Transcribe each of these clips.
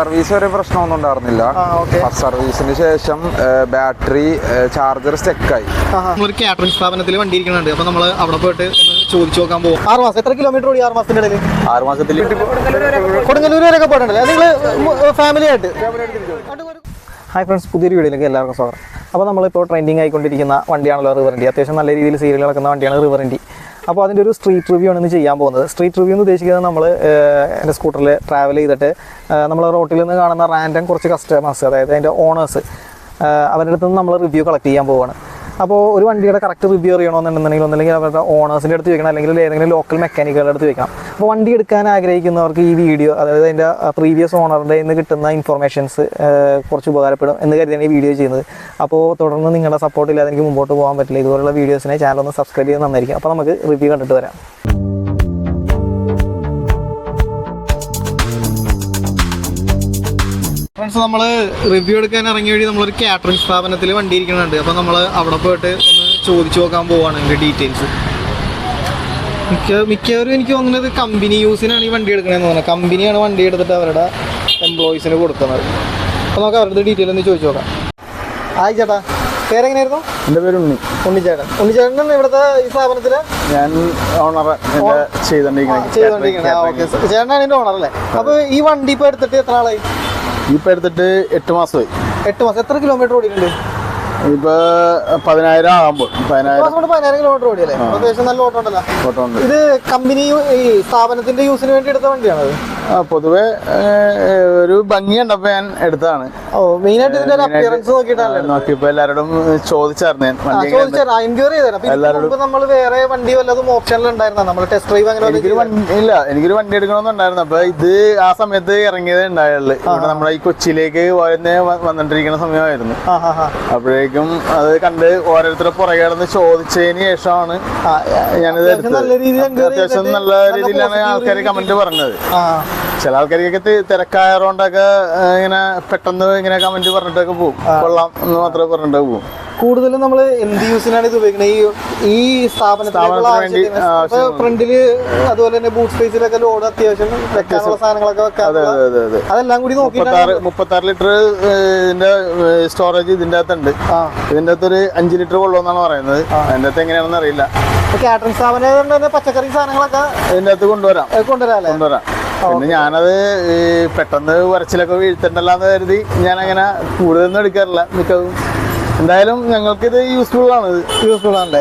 Service വരെ പ്രശ്നമൊന്നും ഉണ്ടായിരുന്നില്ല. ഫസ്റ്റ് സർവീസിന് ശേഷം ബാറ്ററി ചാർജർ സ്റ്റെക്കായി. ഒരു കാറ്ററിംഗ് സ്ഥാപനത്തിൽ വണ്ടി ഇരിക്കുന്നുണ്ട്. അപ്പൊ നമ്മൾ അവിടെ പോയിട്ട് ഒന്ന് ചോദിച്ചു നോക്കാൻ പോകും ആറ് മാസം. എത്ര കിലോമീറ്റർ ഓടി ആറ് മാസത്തിന്റെ ഇടയിൽ ആറ് മാസത്തിൽ. കൊടുങ്ങല്ലൂർ വരെയൊക്കെ പോയിട്ടുണ്ടല്ലേ നിങ്ങൾ ഫാമിലി ആയിട്ട്? ഹായ് ഫ്രണ്ട്സ് പുതിയൊരു വീഡിയോയിലേക്ക് എല്ലാവർക്കും സ്വാഗതം. അപ്പോൾ നമ്മളിപ്പോൾ ട്രെൻഡിങ് ആയിക്കൊണ്ടിരിക്കുന്ന വണ്ടിയാണല്ലോ റിവർ വണ്ടി അത്യാവശ്യം നല്ല രീതിയിൽ സീരിയൽ നടക്കുന്ന വണ്ടിയാണ് റിവർ ഇന്ത്യ അപ്പോൾ അതിന്റെ ഒരു സ്ട്രീറ്റ് റിവ്യൂ ആണ് ഇന്ന് ചെയ്യാൻ പോകുന്നത്. സ്ട്രീറ്റ് റിവ്യൂ എന്ന് ഉദ്ദേശിക്കുന്നത് നമ്മൾ എന്റെ സ്കൂട്ടറിൽ ട്രാവൽ ചെയ്തിട്ട് നമ്മൾ റോട്ടിൽ നിന്ന് കാണുന്ന റാൻഡം കുറച്ച് കസ്റ്റമേഴ്സ് അതായത് അതിന്റെ ഓണേഴ്സ് അവരുടെ അടുത്ത് നിന്ന് നമ്മൾ റിവ്യൂ കളക്ട് ചെയ്യാൻ പോവുകയാണ് അപ്പോൾ ഒരു വണ്ടിയുടെ കറക്റ്റ് റിവ്യൂ അറിയണമെന്നുണ്ടെന്നുണ്ടെങ്കിൽ ഒന്നില്ലെങ്കിൽ അവരുടെ ഓണേഴ്സിന്റെ അടുത്ത് ചോദിക്കണം. അല്ലെങ്കിൽ ഏതെങ്കിലും ലോക്കൽ മെക്കാനിക്കുകളുടെ അടുത്ത് ചോദിക്കണം. അപ്പോൾ വണ്ടി എടുക്കാൻ ആഗ്രഹിക്കുന്നവർക്ക് ഈ വീഡിയോ അതായത് അതിന്റെ പ്രീവിയസ് ഓണറിന്റെ നിന്ന് കിട്ടുന്ന ഇൻഫർമേഷൻസ് കുറച്ച് ഉപകാരപ്പെടും എന്ന് കരുതിയാണ് ഈ വീഡിയോ ചെയ്യുന്നത്. അപ്പോൾ തുടർന്ന് നിങ്ങളുടെ സപ്പോർട്ട് ഇല്ലാതെ എനിക്ക് മുമ്പോട്ട് പോകാൻ പറ്റില്ല. ഇതുപോലുള്ള വീഡിയോസിനെ ചാനൽ ഒന്ന് സബ്സ്ക്രൈബ് ചെയ്ത് നന്നായിരിക്കും. അപ്പോൾ നമുക്ക് റിവ്യൂ കണ്ടിട്ട് വരാം. ഫ്രണ്ട്സ് നമ്മൾ റിവ്യൂ എടുക്കാൻ ഇറങ്ങിയ വഴി നമ്മളൊരു കാറ്ററിംഗ് സ്ഥാപനത്തിൽ വണ്ടി ഇരിക്കുന്നുണ്ട് അപ്പോൾ നമ്മൾ അവിടെ പോയിട്ട് ഒന്ന് ചോദിച്ചു നോക്കാൻ പോവാണ് അതിന്റെ ഡീറ്റെയിൽസ് മിക്ക മിക്കവരും എനിക്ക് തോന്നുന്നത് കമ്പനി യൂസിനാണ് ഈ വണ്ടി എടുക്കണമെന്ന് തോന്നുന്നത് കമ്പനിയാണ് വണ്ടി എടുത്തിട്ട് അവരുടെ എംപ്ലോയീസിന് കൊടുക്കുന്നത്. അപ്പോൾ നമുക്ക് അവരുടെ ഡീറ്റെയിൽ ഒന്ന് ചോദിച്ചു നോക്കാം. ആയി ചേട്ടാ. പേരെങ്ങനെയായിരുന്നു? എന്റെ പേര് ഉണ്ണി. ഉണ്ണിച്ചേട്ടൻ. ഉണ്ണിച്ചേട്ടൻ ഇവിടുത്തെ ഈ സ്ഥാപനത്തിൽ ഞാൻ ഓണർ ചെയ്തോണ്ടിരിക്കുന്നത് ചെയ്തോണ്ടിരിക്കുന്നത് ഓക്കെ. ചേട്ടനാണ് എന്റെ ഓണർ അല്ലേ? അപ്പോൾ ഈ വണ്ടി ഇപ്പോൾ എടുത്തിട്ട് എത്ര ആളായി? ഇപ്പൊ എടുത്തിട്ട് എട്ട് മാസമായി. എട്ട് മാസം. എത്ര കിലോമീറ്റർ ഓടിയിട്ടുണ്ട്? ഇപ്പൊ പതിനായിരം ആകുമ്പോൾ പതിനായിരം. കിലോമീറ്റർ ഓടിയല്ലേ? അത്യാവശ്യം നല്ല ഓട്ടം ഉണ്ടല്ലോ. ഉണ്ട്. ഇത് കമ്പനി ഈ സ്ഥാപനത്തിന്റെ യൂസിന് വേണ്ടി എടുത്ത വണ്ടിയാണത് പൊതുവെ ഒരു ഭംഗി കണ്ടപ്പോ ഞാൻ എടുത്തതാണ്. ഓ ആയിട്ട് ഇതിന്റെ അപ്പിയറൻസ് നോക്കിയിട്ടാണ് നോക്കിയപ്പോ എല്ലാരോടും ചോദിച്ചായിരുന്നു ഞാൻ വണ്ടി എങ്ങനെ ഉണ്ട്? ചോദിച്ചാൽ എൻക്വയറി നമ്മൾ വേറെ വണ്ടി വല്ലതും ഓപ്ഷനിൽ ഉണ്ടായിരുന്ന? നമ്മൾ ടെസ്റ്റ് ഡ്രൈവ് അങ്ങനെ വല്ലതും എനിക്കൊരു വണ്ടി ഇല്ല എനിക്കൊരു വണ്ടി എടുക്കണമെന്നുണ്ടായിരുന്നു അപ്പൊ ഇത് ആ സമയത്ത് ഇറങ്ങിയതേ ഉണ്ടായുള്ളൂ. ഇവിടെ നമ്മുടെ ഈ കൊച്ചിയിലേക്ക് ഓരോന്നെ വന്നിട്ടിരിക്കുന്ന സമയമായിരുന്നു. അപ്പോഴേക്കും അത് കണ്ട് ഓരോരുത്തരെ പുറകെ കിടന്ന് ചോദിച്ചതിന് ശേഷമാണ് ഞാനിത് അത്യാവശ്യം നല്ല രീതിയിലാണ് ആൾക്കാർ കമന്റ് പറഞ്ഞത്. ചില ആൾക്കാർക്കൊക്കെ തിരക്കായതുകൊണ്ടൊക്കെ ഇങ്ങനെ പെട്ടെന്ന് ഇങ്ങനെ കമന്റ് പറഞ്ഞിട്ടൊക്കെ പോകും. കൊള്ളാം എന്ന് മാത്രമേ പറഞ്ഞിട്ട് പോകും. കൂടുതലും നമ്മൾ എന്ത് യൂസിനാണ് ഇത് ഉപയോഗിക്കുന്നത്? ഈ ഈ സ്ഥാപനത്തിലേക്കുള്ള സ്ഥാപനത്തിന് വേണ്ടി ഫ്രണ്ടിൽ അതുപോലെ തന്നെ ബൂട്ട് സ്പേസിലൊക്കെ ലോഡ് അത്യാവശ്യം വെക്കാനുള്ള സാധനങ്ങളൊക്കെ അതെ അതെല്ലാം കൂടി നോക്കി മുപ്പത്താറ് ലിറ്റർ ഇതിന്റെ സ്റ്റോറേജ് ഇതിന്റെ അകത്തുണ്ട്. ഇതിന്റെ അകത്ത് ഒരു അഞ്ച് ലിറ്റർ കൊള്ളുമെന്നാണ് പറയുന്നത്. അതിന്റെ അകത്ത് എങ്ങനെയാണെന്ന് അറിയില്ല. കാറ്ററിംഗ് സ്ഥാപനം പച്ചക്കറി സാധനങ്ങളൊക്കെ ഇതിന്റെ അകത്ത് കൊണ്ടുവരാം. കൊണ്ടുവരാം കൊണ്ടുവരാം. പിന്നെ ഞാനത് പെട്ടെന്ന് വരച്ചിലൊക്കെ വീഴ്ത്തണ്ടല്ലാന്ന് കരുതി ഞാൻ അങ്ങനെ കൂടുതലൊന്നും എടുക്കാറില്ല. മിക്കതും എന്തായാലും ഞങ്ങൾക്ക് ഇത് യൂസ്ഫുൾ ആണ്. യൂസ്ഫുൾ ആണല്ലേ.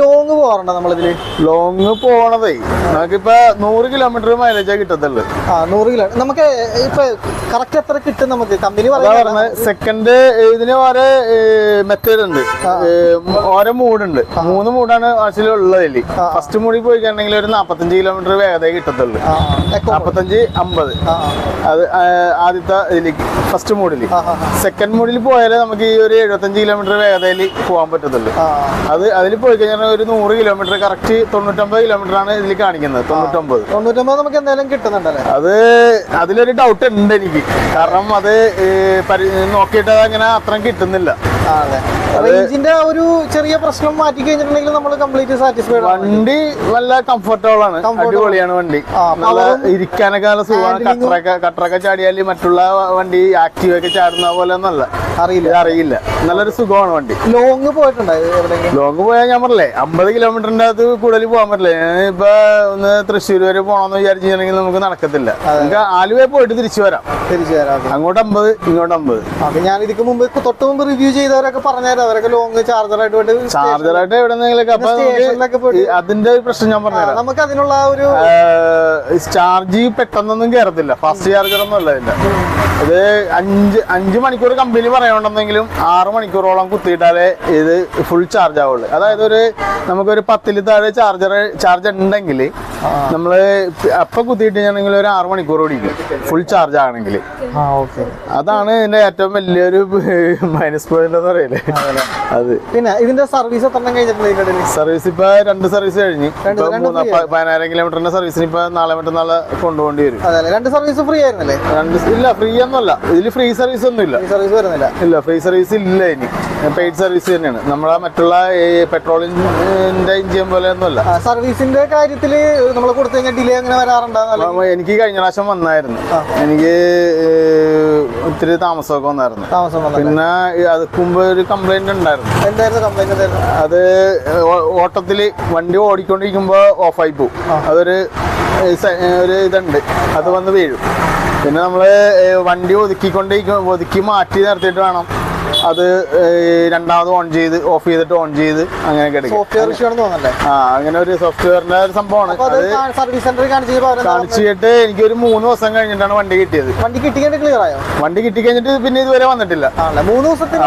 ലോങ് പോകണ്ട നമ്മളിതിൽ? ലോങ് പോണതേ. നമുക്കിപ്പോ നൂറ് കിലോമീറ്റർ മൈലേജാ കിട്ടത്തുള്ളു. ആ നൂറ് കിലോ നമുക്ക് ഇപ്പൊ കറക്റ്റ് എത്ര കിട്ടും നമുക്ക്? കമ്പനി പറയുന്നത് സെക്കൻഡ് ഇതിന് ഓരോ മെത്തേഡ് ഉണ്ട്. ഓരോ മൂഡുണ്ട്. മൂന്ന് മൂഡാണ് ആഴ്ചയിൽ ഉള്ളതിൽ ഫസ്റ്റ് മൂഡിൽ പോയി ഒരു നാപ്പത്തഞ്ച് കിലോമീറ്റർ വേഗത കിട്ടത്തുള്ളു. നാപ്പത്തഞ്ച് അമ്പത്. അത് ആദ്യത്തെ ഇതിലേക്ക് ഫസ്റ്റ് മൂഡിൽ സെക്കൻഡ് മൂഡിൽ പോയാലേ നമുക്ക് ഈ ഒരു എഴുപത്തഞ്ച് കിലോമീറ്റർ വേഗതയിൽ പോകാൻ പറ്റത്തുള്ളൂ. അത് അതിൽ പോയി കഴിഞ്ഞാൽ ഒരു നൂറ് കിലോമീറ്റർ കറക്റ്റ് തൊണ്ണൂറ്റൊമ്പത് കിലോമീറ്റർ ആണ് ഇതിൽ കാണിക്കുന്നത് തൊണ്ണൂറ്റൊമ്പത്. തൊണ്ണൂറ്റൊമ്പത് നമുക്ക് എന്തായാലും കിട്ടുന്നുണ്ടല്ലേ അത് അതിലൊരു ഡൗട്ട് ഉണ്ട് എനിക്ക്. കാരണം അത് നോക്കിയിട്ട് അങ്ങനെ അത്രയും കിട്ടുന്നില്ല. റേഞ്ചിന്റെ ഒരു ചെറിയ പ്രശ്നം മാറ്റി കഴിഞ്ഞിട്ടുണ്ടെങ്കിൽ നമ്മൾ കംപ്ലീറ്റ് സാറ്റിസ്ഫൈഡ് വണ്ടി നല്ല കംഫർട്ടബിൾ ആണ്. അടിപൊളിയാണ് വണ്ടി. നല്ല ഇരിക്കാനൊക്കെ നല്ല സുഖമാണ്. കട്ടറൊക്കെ കട്ടറൊക്കെ ചാടിയാൽ മറ്റുള്ള വണ്ടി ആക്റ്റീവ് ഒക്കെ ചാടുന്ന പോലെ ഒന്നല്ല. അറിയില്ല. അറിയില്ല. നല്ലൊരു സുഖമാണ് വണ്ടി. ലോങ് പോയിട്ടുണ്ടായിരുന്നു ലോങ് പോയാൽ ഞാൻ പറഞ്ഞില്ലേ അമ്പത് കിലോമീറ്ററിന്റെ അകത്ത് കൂടുതൽ പോകാൻ പറ്റില്ല. ഞാൻ ഇപ്പൊ ഒന്ന് തൃശ്ശൂർ വരെ പോകണമെന്ന് വിചാരിച്ചിട്ടുണ്ടെങ്കിൽ നമുക്ക് നടക്കത്തില്ല. നമുക്ക് ആലുവ പോയിട്ട് തിരിച്ചു വരാം. തിരിച്ചു വരാം അങ്ങോട്ട് അമ്പത് ഇങ്ങോട്ട് അമ്പത്. അപ്പൊ ഞാൻ ഇതിക്ക് മുമ്പ് തൊട്ട് മുമ്പ് റിവ്യൂ ചെയ്തവരൊക്കെ പറഞ്ഞായിരുന്നു. അവരൊക്കെ ലോങ് ചാർജർ ആയിട്ട് പോയിട്ട് ചാർജറായിട്ട് എവിടെന്നെങ്കിലൊക്കെ അപ്പൊ അതിന്റെ ഒരു പ്രശ്നം ഞാൻ പറഞ്ഞു പറഞ്ഞുതരാം നമുക്ക് അതിനുള്ള ഒരു ചാർജ് പെട്ടെന്നൊന്നും കയറത്തില്ല ഫാസ്റ്റ് ചാർജർ ഒന്നും അല്ല ഇതിന്റെ. ഇത് അഞ്ച് അഞ്ച് മണിക്കൂർ കമ്പനി പറയണ്ടെന്നെങ്കിലും ആറ് മണിക്കൂറോളം കുത്തിയിട്ടാലേ ഇത് ഫുൾ ചാർജ് ആവുള്ളൂ. അതായത് ഒരു നമുക്കൊരു പത്തിൽ താഴെ ചാർജർ ചാർജ് ഉണ്ടെങ്കിൽ നമ്മൾ അപ്പൊ കുത്തിയിട്ട് കഴിഞ്ഞാണെങ്കിൽ ഒരു ആറ് മണിക്കൂർ ഓടിക്കും. ഫുൾ ചാർജ് ആണെങ്കിൽ അതാണ് ഇതിന്റെ ഏറ്റവും വലിയൊരു മൈനസ് പോയിന്റ് എന്ന് പറയുന്നത് അത്. പിന്നെ ഇതിന്റെ സർവീസ് എത്ര കഴിഞ്ഞിട്ടുണ്ട് സർവീസ് ഇപ്പൊ രണ്ട് സർവീസ് കഴിഞ്ഞ്. പതിനായിരം കിലോമീറ്ററിന്റെ സർവീസിന് ഇപ്പൊ നാളെ മറ്റന്നാളെ കൊണ്ടുപോകേണ്ടി വരും. രണ്ട് സർവീസ് ഫ്രീ ആയിരുന്നല്ലേ? രണ്ട് ഇല്ല ഫ്രീ ഒന്നുമല്ല. ഇതിൽ ഫ്രീ സർവീസ് ഒന്നും ഇല്ല. സർവീസ് വരുന്നില്ല. ഇല്ല ഫ്രീ സർവീസ് ഇല്ല ഇനി. പെയ്ഡ് സർവീസ് തന്നെയാണ്. നമ്മളെ മറ്റുള്ള പെട്രോളിന്റെ എഞ്ചിൻ പോലെ ഒന്നുമല്ല. സർവീസിന്റെ കാര്യത്തിൽ നമ്മൾ കൊടുത്തു കഴിഞ്ഞാൽ ഡിലേ അങ്ങനെ വരാറുണ്ടോ? എനിക്ക് കഴിഞ്ഞ പ്രാവശ്യം വന്നായിരുന്നു. എനിക്ക് ഒത്തിരി താമസമൊക്കെ വന്നായിരുന്നു. താമസം പിന്നെ അത് മുമ്പ് ഒരു കംപ്ലൈന്റ് ഉണ്ടായിരുന്നു. എന്തായിരുന്നു കംപ്ലൈന്റ് എന്തായിരുന്നു? അത് ഓട്ടത്തിൽ ഓട്ടത്തിൽ വണ്ടി ഓടിക്കൊണ്ടിരിക്കുമ്പോ ഓഫായി പോകും അതൊരു ഒരു ഇതുണ്ട്. അത് വന്ന് വീഴും. പിന്നെ നമ്മൾ വണ്ടി ഒതുക്കിക്കൊണ്ടിരിക്കും ഒതുക്കി മാറ്റി നിർത്തിയിട്ട് വേണം. അത് രണ്ടാമത് ഓൺ ചെയ്ത് ഓഫ് ചെയ്തിട്ട് ഓൺ ചെയ്ത് അങ്ങനെ ആ അങ്ങനെ ഒരു സോഫ്റ്റ്വെയറിന്റെ ഒരു സംഭവമാണ്. കാണിച്ചിട്ട് എനിക്ക് ഒരു മൂന്ന് ദിവസം കഴിഞ്ഞിട്ടാണ് വണ്ടി കിട്ടിയത്. വണ്ടി കിട്ടി ക്ലിയർ ആയോ? വണ്ടി കിട്ടി കഴിഞ്ഞിട്ട് പിന്നെ ഇതുവരെ വന്നിട്ടില്ല. മൂന്ന് ദിവസത്തിന്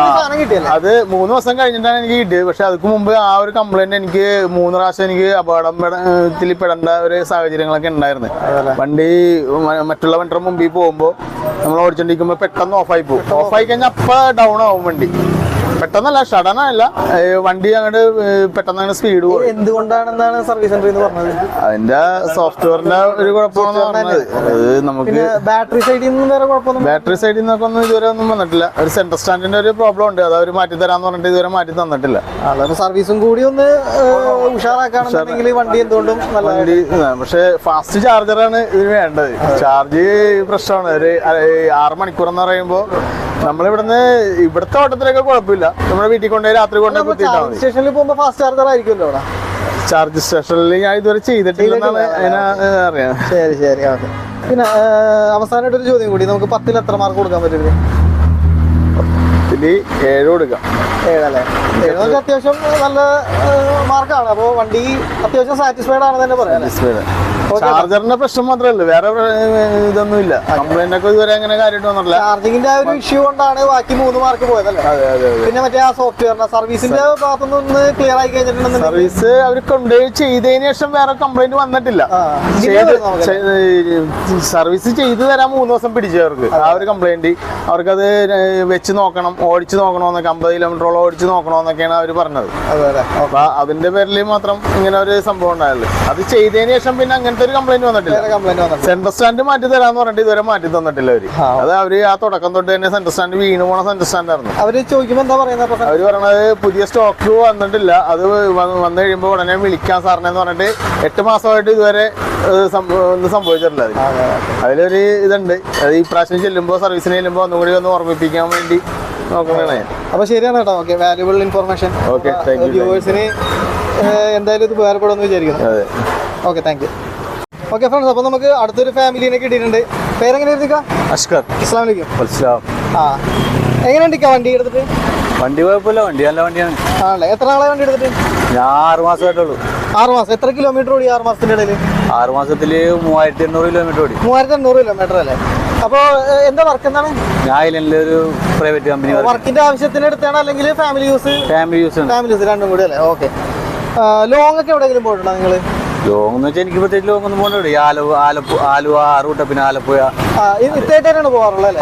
അത് മൂന്ന് ദിവസം കഴിഞ്ഞിട്ടാണ് എനിക്ക് കിട്ടിയത്. പക്ഷെ അതിന് മുമ്പ് ആ ഒരു കംപ്ലൈന്റ് എനിക്ക് മൂന്ന് പ്രാവശ്യം എനിക്ക് അപകടത്തിൽ പെടേണ്ട ഒരു സാഹചര്യങ്ങളൊക്കെ ഉണ്ടായിരുന്നു. വണ്ടി മറ്റുള്ള വണ്ടിയുടെ മുമ്പിൽ പോകുമ്പോൾ നമ്മൾ ഓടിച്ചോണ്ടിരിക്കുമ്പോൾ പെട്ടെന്ന് ഓഫായി പോകും. ഓഫായി കഴിഞ്ഞാൽ അപ്പൊ ഡൗൺ ആവും. വണ്ടി പെട്ടെന്നല്ല ഷടനല്ല. വണ്ടി അങ്ങോട്ട് പെട്ടെന്ന് അങ്ങനെ സ്പീഡ് എന്തുകൊണ്ടാണെന്നാണ് സർവീസ് സെന്ററിൽ നിന്ന് പറഞ്ഞത്? അതിന്റെ സോഫ്റ്റ്വെയറിന്റെ ഒരു കുഴപ്പമാണെന്ന് പറഞ്ഞത്. നമുക്ക് ബാറ്ററി സൈഡിൽ നിന്ന് വേറെ കുഴപ്പമൊന്നും ബാറ്ററി സൈഡിൽ നിന്നൊക്കെ ഒന്നും ഇതുവരെ ഒന്നും വന്നിട്ടില്ല. ഒരു സെന്റർ സ്റ്റാൻഡിന്റെ ഒരു പ്രോബ്ലം ഉണ്ട്. അത് അവർ മാറ്റി തരാന്ന് പറഞ്ഞിട്ട് ഇതുവരെ മാറ്റി തന്നിട്ടില്ല. സർവീസും കൂടി ഒന്ന് ഉഷാറാക്കാണെന്നുണ്ടെങ്കിൽ വണ്ടി എന്തുകൊണ്ടും നല്ല വണ്ടി. പക്ഷെ ഫാസ്റ്റ് ചാർജറാണ് ഇതിന് വേണ്ടത്. ചാർജ് പ്രശ്നമാണ്. ഒരു ആറ് മണിക്കൂർ എന്ന് പറയുമ്പോൾ നമ്മളിവിടുന്ന് ഇവിടുത്തെ ഓട്ടത്തിലൊക്കെ കുഴപ്പമില്ല. നമ്മുടെ വീട്ടിൽ കൊണ്ടുപോയി രാത്രി കൊണ്ടുപോയി കുത്തിയിട്ടാൽ ചാർജ് മതി. സ്റ്റേഷനിൽ പോകുമ്പോൾ ഫാസ്റ്റ് ചാർജർ ആയിരിക്കുമല്ലോ ചാർജ് സ്റ്റേഷനിൽ ഞാൻ ഇതുവരെ ചെയ്തിട്ടില്ലെന്നാണ് അറിയാം. ശരി ശരി ഓക്കെ. പിന്നെ അവസാനമായിട്ട് ഒരു ചോദ്യം കൂടി. നമുക്ക് പത്തിൽ എത്ര മാർക്ക് കൊടുക്കാൻ പറ്റില്ലേ ഏഴ് കൊടുക്കാം. ഏഴല്ലേ ഏഴ് അത്യാവശ്യം നല്ല മാർക്കാണ് അപ്പോൾ വണ്ടി അത്യാവശ്യം സാറ്റിസ്ഫൈഡ് ആണെന്ന് തന്നെ പറയാം? ചാർജറിന്റെ പ്രശ്നം മാത്രല്ല ഉള്ളൂ. വേറെ ഇതൊന്നും ഇല്ല കംപ്ലൈന്റ് ഒക്കെ ഇതുവരെ അങ്ങനെ കാര്യമായിട്ട് വന്നില്ല ചാർജിങ്ങിന്റെ ഒരു ഇഷ്യൂ കൊണ്ടാണ് ബാക്കി മൂന്ന് മാർക്ക് പോയതല്ലേ? അതെ അതെ പിന്നെ മറ്റേ ആ സോഫ്റ്റ്വെയറിന്റെ സർവീസിന്റെ ഭാഗത്തുനിന്ന് ക്ലിയർ ആയി കഴിഞ്ഞിട്ടുണ്ടെന്ന് സർവീസ് അവർ കൊണ്ടുപോയി ചെയ്തതിന് ശേഷം വേറെ കംപ്ലൈന്റ് വന്നിട്ടില്ല. സർവീസ് ചെയ്തു തരാൻ മൂന്ന് ദിവസം പിടിച്ചു അവർക്ക്. ആ ഒരു കംപ്ലൈന്റ് അവർക്കത് വെച്ച് നോക്കണം ഓടിച്ചു നോക്കണമെന്നൊക്കെ അമ്പത് കിലോമീറ്ററോളം ഓടിച്ചു നോക്കണമെന്നൊക്കെയാണ് അവർ പറഞ്ഞത്. അപ്പൊ അതിന്റെ പേരിൽ മാത്രം ഇങ്ങനെ ഒരു സംഭവം ഉണ്ടായുള്ളൂ. അത് ചെയ്തതിന് ശേഷം പിന്നെ അങ്ങനത്തെ ഒരു കംപ്ലൈന്റ് വന്നിട്ടില്ല. സെന്റർ സ്റ്റാൻഡ് മാറ്റി തരാന്ന് പറഞ്ഞിട്ട് ഇതുവരെ മാറ്റി തന്നിട്ടില്ല അവർ. അത് അവർ ആ തുടക്കം തൊട്ട് തന്നെ സെന്റർ സ്റ്റാൻഡ് വീണ് പോണ സെന്റർ സ്റ്റാൻഡ് ആയിരുന്നു. അവർ ചോദിക്കുമ്പോ എന്താ പറയുന്നത് അവർ പറയണത് പുതിയ സ്റ്റോക്ക് വന്നിട്ടില്ല. അത് വന്നു കഴിയുമ്പോൾ ഉടനെ വിളിക്കാൻ സാറിനെന്ന് പറഞ്ഞിട്ട് എട്ട് മാസമായിട്ട് ഇതുവരെ ഒന്നും സംഭവിച്ചിട്ടില്ല അതിലൊരു ഇതുണ്ട്. അത് ഈ പ്രാവശ്യം ചെല്ലുമ്പോൾ സർവീസിന് ചെല്ലുമ്പോൾ ഒന്നും കൂടി ഒന്ന് ഓർമ്മിപ്പിക്കാൻ വേണ്ടി നോക്കുന്നതാണ് അപ്പൊ ശരിയാണ് കേട്ടോ. ഓക്കെ വാല്യുബിൾ ഇൻഫർമേഷൻ ഓക്കെ വ്യൂവേഴ്സിന് എന്തായാലും ഇത് ഉപകാരപ്പെടുമെന്ന് വിചാരിക്കുന്നു. Okay thank you okay friends അപ്പോൾ നമുക്ക് അടുത്തൊരു ഫാമിലിനെ കിട്ടിയിട്ടുണ്ട്. പേരെങ്ങനെ അഷ്കർ. ഇസ്ലാം വലൈക്കും ആ എങ്ങനെയുണ്ട് വണ്ടി എടുത്തിട്ട്? വണ്ടി കുഴപ്പമില്ല വണ്ടി നല്ല വണ്ടിയാണ്. ആണല്ലേ? എത്ര നാളെ വണ്ടി എടുത്തിട്ട്? ഞാൻ ആറ് മാസമായിട്ടുള്ളൂ ആറ് മാസം. എത്ര കിലോമീറ്റർ ഓടി ആറ് മാസത്തിന്റെ ഇടയിൽ ആറ് മാസത്തിൽ മൂവായിരത്തി എണ്ണൂറ് കിലോമീറ്റർ ഓടി. മൂവായിരത്തി എണ്ണൂറ് കിലോമീറ്റർ അല്ലേ അപ്പോൾ എന്താ വർക്ക് എന്താണ്? ഞാൻ ഒരു പ്രൈവറ്റ് കമ്പനി വർക്കിന്റെ ആവശ്യത്തിന് എടുത്താണ് അല്ലെങ്കിൽ family use family use family use രണ്ടും കൂടി അല്ലേ? ഓക്കെ ലോങ് ഒക്കെ എവിടെയെങ്കിലും പോയിട്ടുണ്ടോ നിങ്ങൾ ലോങ് എന്ന് വെച്ചാൽ എനിക്ക് പ്രത്യേകിച്ച് ലോങ് ഒന്നും പോകണ്ട ആലുവ ആലപ്പു ആലുവ ആറുകൂട്ട പിന്നെ ആലപ്പുഴ. ഇത്തേട്ടാണ് പോകാറുള്ളത് അല്ലേ?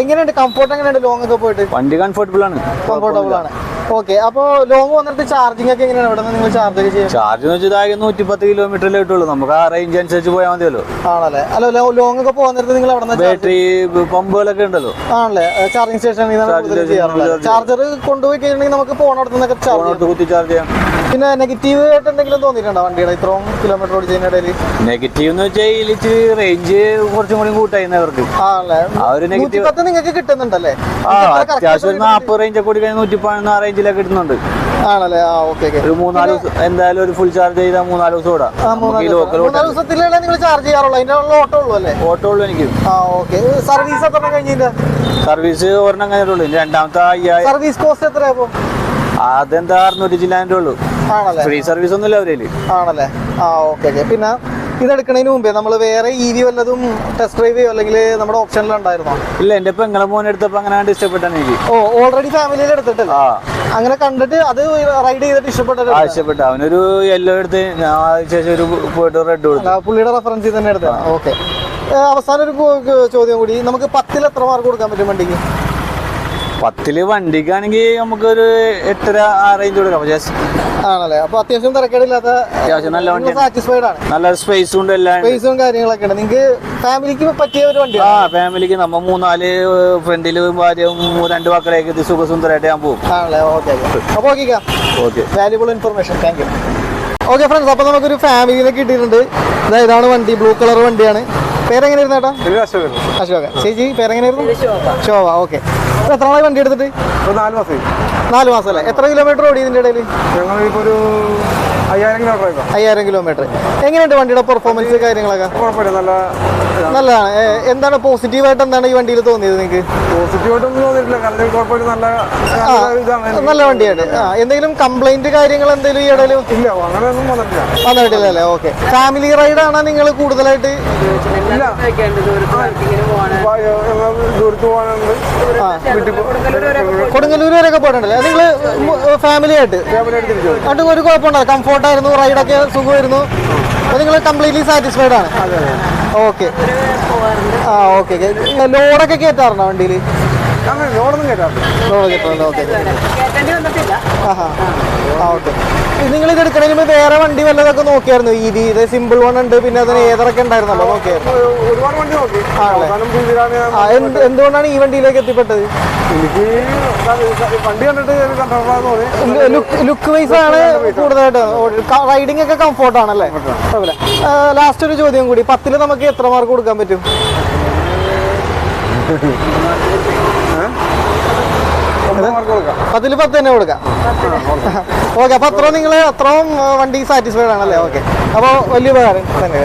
എങ്ങനെയുണ്ട്? കംഫോർട്ട് എങ്ങനെയുണ്ട് ലോങ് ഒക്കെ പോയിട്ട്? വണ്ടി കംഫോർട്ടബിൾ ആണ്. കംഫോർട്ടബിൾ ആണ്. ഓക്കെ അപ്പോ ലോങ് വന്നിട്ട് ചാർജിംഗ് ഒക്കെ എങ്ങനെയാണ്? ഇവിടെ നിങ്ങൾ ചാർജ് ഒക്കെ ചെയ്യുക ചാർജ് എന്ന് വെച്ചാൽ നൂറ്റി പത്ത് കിലോമീറ്ററിലേ കിട്ടുള്ളൂ. നമുക്ക് ആ റേഞ്ച് അനുസരിച്ച് പോയാൽ മതിയല്ലോ. ആണല്ലേ? അല്ല ലോങ് ഒക്കെ പോകുന്നിടത്ത് നിങ്ങൾ അവിടെ ബാറ്ററി പമ്പുകളൊക്കെ ഉണ്ടല്ലോ. ആണല്ലേ? ചാർജിംഗ് സ്റ്റേഷൻ ചാർജർ കൊണ്ടുപോയി കഴിഞ്ഞിട്ടുണ്ടെങ്കിൽ നമുക്ക് പോകണോടത്ത് നിന്നൊക്കെ കുത്തി ചാർജ് ചെയ്യാം. പിന്നെ നെഗറ്റീവ് ആയിട്ട് എന്തെങ്കിലും തോന്നിയിട്ടുണ്ടോ വണ്ടിയുടെ ഇത്രയും കിലോമീറ്റർ ഓടിച്ചതിന്റെ ഇടയിൽ നെഗറ്റീവ് എന്ന് വെച്ചാൽ ഇതിലിച്ച് റേഞ്ച് കുറച്ചും കൂടി കൂട്ടായിരുന്നു അവർക്ക്. ആ ഒരു നൂറ്റിപ്പത്ത് നിങ്ങൾക്ക് കിട്ടുന്നുണ്ടല്ലേ? ആ അത്യാവശ്യം ഒരു നാൽപ്പത് റേഞ്ച് കൂടി കഴിഞ്ഞാൽ നൂറ്റി പതിനൊന്ന് ആ റേഞ്ചിലൊക്കെ കിട്ടുന്നുണ്ട്. ആണല്ലേ? ആ ഓക്കെ ഒരു മൂന്നാൽ ദിവസം എന്തായാലും ഒരു ഫുൾ ചാർജ് ചെയ്താൽ മൂന്നാൽ ദിവസം ഓടാം. മൂന്നാൽ ദിവസത്തിലല്ലേ നിങ്ങൾ ചാർജ് ചെയ്യാറുള്ളൂ? അതിന്റെ ഓട്ടോ ഉള്ളൂ അല്ലേ? ഓട്ടോ ഉള്ളൂ എനിക്ക്. ആ ഓക്കെ. സർവീസ് എത്ര കഴിഞ്ഞില്ല സർവീസ് ഒരെണ്ണം കഴിഞ്ഞിട്ടുള്ളൂ. രണ്ടാമത്തെ സർവീസ് കോസ്റ്റ് എത്രയാ അതെന്താ അറുന്നൂറ്റി ചില്ലാന്റെ ഉള്ളൂ. ആണല്ലേ? ഫ്രീ സർവീസ് ഒന്നുമില്ല അവരേൽ ആണല്ലേ? ആ ഓക്കെ ഓക്കെ പിന്നെ ഇതെടുക്കുന്നതിന് മുമ്പേ നമ്മൾ വേറെ ഇ വി വല്ലതും ടെസ്റ്റ് ഡ്രൈവ് ചെയ്യോ? അല്ലെങ്കിൽ നമ്മുടെ ഓപ്ഷനിൽ ഉണ്ടായിരുന്നോ? ഇല്ല എന്റെ പെങ്ങളെ മോനെ എടുത്തപ്പോ അങ്ങനെ ഇഷ്ടപ്പെട്ടാണ് എനിക്ക്. ഓ ഓൾറെഡി ഫാമിലിയിൽ എടുത്തിട്ടില്ല? അങ്ങനെ കണ്ടിട്ട് അത് റൈഡ് ചെയ്തിട്ട് ഇഷ്ടപ്പെട്ടത് ഇഷ്ടപ്പെട്ടു. അവനൊരു യെല്ലോ എടുത്ത് ഞാൻ ശേഷം ഒരു പോയിട്ട് റെഡ് കൊടുത്തു പുള്ളിയുടെ റെഫറൻസിൽ തന്നെ എടുത്തതാണ് ഓക്കെ അവസാനം ഒരു ചോദ്യം കൂടി. നമുക്ക് പത്തിൽ എത്ര മാർക്ക് കൊടുക്കാൻ പറ്റും വണ്ടിക്ക്? പത്തിൽ വണ്ടിക്കാണെങ്കിൽ നമുക്കൊരു എട്ടര ആ റേഞ്ച് കൊടുക്കാം പക്ഷേ ആണല്ലേ? അപ്പൊ അത്യാവശ്യം തിരക്കേടില്ലാത്ത അത്യാവശ്യം നല്ല വണ്ടി സാറ്റിസ്ഫൈഡ് ആണ്. നല്ല സ്പേസും ഉണ്ട് എല്ലാം സ്പേസും കാര്യങ്ങളൊക്കെ ഉണ്ട്. നിങ്ങൾക്ക് ഫാമിലിക്ക് പറ്റിയ ഒരു വണ്ടി ആ ഫാമിലിക്ക് നമ്മ മൂന്നാൽ ഫ്രണ്ടിൽ ഭാര്യയും രണ്ട് മക്കളെയൊക്കെ ഇത് സുഖസുന്ദരമായിട്ട് ഞാൻ പോകും ആണല്ലേ? ഓക്കെ അപ്പൊ okay okay. Valuable information thank you okay friends അപ്പൊ നമുക്കൊരു ഫാമിലിനെ കിട്ടിയിട്ടുണ്ട്. ഇതാണ് വണ്ടി ബ്ലൂ കളർ വണ്ടിയാണ്. പേരെങ്ങനെയായിരുന്നു ചേട്ടാ അശോക ചേച്ചി പേരെങ്ങനെയായിരുന്നു? ശോഭ ഓക്കെ. എത്ര നാളായി വണ്ടി എടുത്തിട്ട്? നാല് മാസം നാല് മാസം അല്ലേ എത്ര കിലോമീറ്റർ ഓടി ഇതിന്റെ ഇടയിൽ ഞങ്ങളിപ്പോ ഒരു അയ്യായിരം കിലോമീറ്റർ ആയിക്കോ അയ്യായിരം കിലോമീറ്റർ എങ്ങനെയുണ്ട് വണ്ടിയുടെ പെർഫോമൻസ് കാര്യങ്ങളൊക്കെ? കുഴപ്പമില്ല നല്ല നല്ലതാണ്. എന്താണ് പോസിറ്റീവായിട്ട് എന്താണ് ഈ വണ്ടിയിൽ തോന്നിയത് നിങ്ങൾക്ക് പോസിറ്റീവായിട്ടൊന്നും തോന്നിയിട്ടില്ല. കാരണം കുഴപ്പമില്ല നല്ല നല്ല വണ്ടിയാണ്. എന്തെങ്കിലും കംപ്ലൈന്റ് കാര്യങ്ങൾ എന്തെങ്കിലും ഈ ഇടയിൽ ഇല്ല അങ്ങനെയൊന്നും വന്നിട്ടില്ല. വന്നിട്ടില്ല അല്ലേ? ഓക്കെ. ഫാമിലി റൈഡാണ് നിങ്ങൾ കൂടുതലായിട്ട്? ഇല്ല. ദൂരത്ത് പോകാനുണ്ട്. കൊടുങ്ങല്ലൂർ വരെയൊക്കെ പോയിട്ടുണ്ടല്ലേ? നിങ്ങൾ ഫാമിലി ആയിട്ട്? അതുകൊണ്ട് ഒരു കുഴപ്പമുണ്ടോ കംഫോർട്ടായിരുന്നു റൈഡൊക്കെ സുഖമായിരുന്നു. അപ്പോൾ നിങ്ങൾ കംപ്ലീറ്റ്ലി സാറ്റിസ്ഫൈഡ് ആണ്. ഓക്കെ ആ ഓക്കെ ലോഡൊക്കെ കയറ്റാറുണ്ടോ വണ്ടിയിൽ അങ്ങനെ ഓക്കെ. ആ ഓക്കെ. നിങ്ങൾ ഇത് എടുക്കണതിന് മുമ്പ് വേറെ വണ്ടി വല്ലതൊക്കെ നോക്കിയായിരുന്നു. ഈ രീതി ഇത് സിമ്പിൾ വൺ ഉണ്ട് പിന്നെ അതിന് ഏതൊക്കെ ഉണ്ടായിരുന്നല്ലോ നോക്കിയായിരുന്നു. ഒരുപാട് വണ്ടി നോക്കി. ആ എന്തുകൊണ്ടാണ് ഈ വണ്ടിയിലേക്ക് എത്തിപ്പെട്ടത്? എനിക്ക് വണ്ടി കണ്ടിട്ട് ലുക്ക് വൈസ് ആണ് കൂടുതലായിട്ട് റൈഡിംഗ് ഒക്കെ കംഫോർട്ട് ആണല്ലേ? ലാസ്റ്റ് ഒരു ചോദ്യം കൂടി. പത്തിൽ നമുക്ക് എത്ര മാർക്ക് കൊടുക്കാൻ പറ്റും? പത്തിൽ പത്ത് തന്നെ കൊടുക്കാം. ഓക്കെ അപ്പൊ അത്രയും നിങ്ങൾ അത്രയും വണ്ടി സാറ്റിസ്ഫൈഡ് ആണല്ലേ? ഓക്കെ. അപ്പോൾ വലിയ ഉപകാരം തന്നെ.